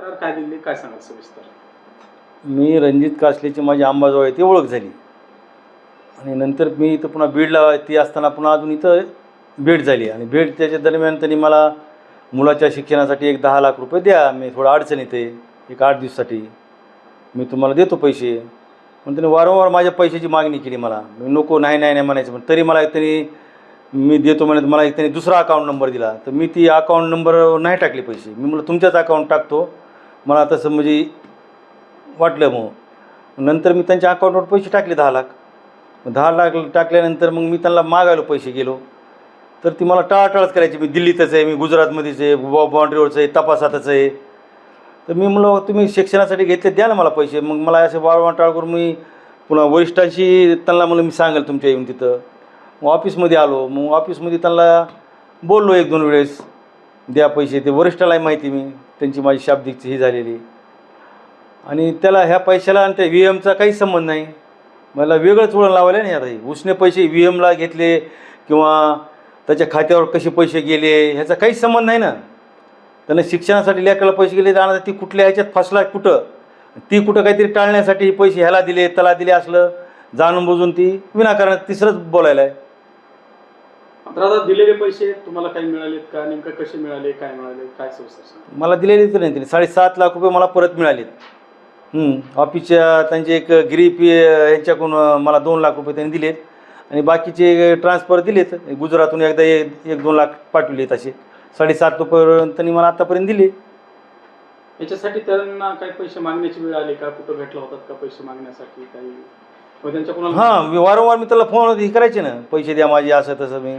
काय दिली काय सांगाल सविस्तर? मी रणजित कासलेची माझी अंबाजोगाई आहे ती ओळख झाली. आणि नंतर मी इथं पुन्हा बीडला ती असताना पुन्हा अजून इथं भेट झाली. आणि भेट त्याच्या दरम्यान त्यांनी मला मुलाच्या शिक्षणासाठी एक दहा लाख रुपये द्या मी थोडं अडचण येते एक आठ दिवसासाठी. मी तुम्हाला देतो पैसे. पण त्याने वारंवार माझ्या पैशाची मागणी केली मला. मी नको नाही नाही नाही म्हणायचं. पण तरी मला एक त्यांनी मी देतो म्हणत मला एक त्यांनी दुसरा अकाउंट नंबर दिला. तर मी ती अकाउंट नंबर नाही टाकले पैसे. मी म्हटलं तुमच्याच अकाउंट टाकतो. मला तसं म्हणजे वाटलं मग. नंतर मी त्यांच्या अकाउंटवर पैसे टाकले दहा लाख. दहा लाख टाकल्यानंतर मग मी त्यांना मागायला पैसे गेलो. तर ती मला टाळाटाळच करायची. मी दिल्लीतच आहे मी गुजरातमध्येच आहे बॉ बाँड्रीवरचं आहे तपासातच आहे. तर मी म्हणलं तुम्ही शिक्षणासाठी घेतले द्या ना मला पैसे. मग मला असे वारंवार टाळ करून मी पुन्हा वरिष्ठांशी त्यांना म्हणलं मी सांगेल तुमच्या येऊन तिथं. मग ऑफिसमध्ये आलो. मग ऑफिसमध्ये त्यांना बोललो एक दोन वेळेस. द्या पैसे ते वरिष्ठालाही माहिती मी. त्यांची माझी शाब्दिकची ही झालेली. आणि त्याला ह्या पैशाला आणि त्या व्ही एमचा काहीच संबंध नाही. मला वेगळंच वळण लावायला नाही आता हे. उसने पैसे व्ही एमला घेतले किंवा त्याच्या खात्यावर कसे पैसे गेले ह्याचा काहीच संबंध नाही ना. त्यानं शिक्षणासाठी लेकराला पैसे गेले आणि ती कुठल्या ह्याच्यात फसला कुठं? ती कुठं काहीतरी टाळण्यासाठी पैसे ह्याला दिले त्याला दिले असलं जाणून बुजून ती विनाकारण तिसरंच बोलायला आहे. तर आता दिलेले पैसे तुम्हाला काही मिळालेत का? नेमकं कसे मिळाले? काय मिळाले? काय सविस्तर मला दिलेली तर नाही त्यांनी साडेसात लाख रुपये मला परत मिळालेत. ऑफिसच्या त्यांचे एक गिरीप यांच्याकडून मला दोन लाख रुपये त्यांनी दिलेत. आणि बाकीचे ट्रान्सफर दिलेत. गुजरातून एकदा एक एक दोन लाख पाठवलेत असे. साडेसात रुपये त्यांनी मला आत्तापर्यंत दिले. याच्यासाठी त्यांना काही पैसे मागण्याची वेळ आली का? कुठं भेटला होतात का पैसे मागण्यासाठी काही? हां वारंवार मी त्याला फोन हे करायचे ना. पैसे द्या माझे असं तसं मी.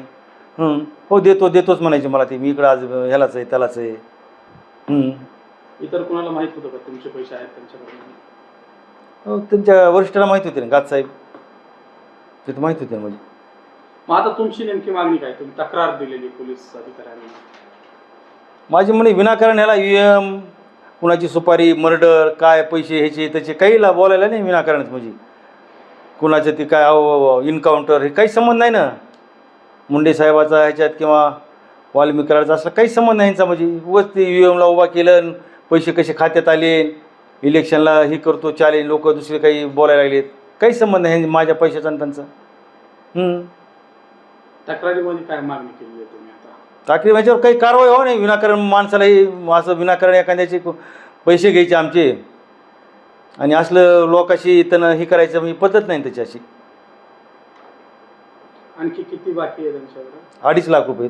हं, देतो देतोच म्हणायचे मला ते. मी इकडं आज ह्यालाच आहे त्यालाच आहे. हं. इतर कोणाला माहीत होतं का तुमचे पैसे आहेत त्यांच्याकडे हो त्यांच्या वरिष्ठाला माहीत होते ना गात साहेब. ते तर माहीत होते ना म्हणजे. मग आता तुमची नेमकी मागणी काय? तुम्ही तक्रार दिलेली पोलीस अधिकाऱ्यांना. माझी म्हणे विनाकारण ह्याला यू एम कुणाची सुपारी मर्डर काय पैसे ह्याचे त्याचे काही ला बोलायला नाही विनाकारणच म्हणजे. कुणाचं ते काय इन्काउंटर हे काही संबंध नाही ना. मुंडे साहेबाचा ह्याच्यात किंवा वाल्मिकी करायचा असं काही संबंध नाही यांचा? म्हणजे उगाच ते यू एमला उभा केलं पैसे कसे खात्यात आले इलेक्शनला हे करतो चालेल लोक दुसरे काही बोलायला लागलेत. काही संबंध नाही माझ्या पैशाचा आणि त्यांचा. तक्रारीमध्ये काय मागणी केली आहे तुम्ही आता? ताकरी माझ्यावर काही कारवाई हो नाही विनाकारण माणसालाही असं विनाकारण एखाद्याचे पैसे घ्यायचे आमचे. आणि असलं लोकाशी त्यानं हे करायचं म्हणजे पद्धत नाही त्याची अशी आणखी किती बाकी आहे त्यांच्याकडे? अडीच लाख रुपये.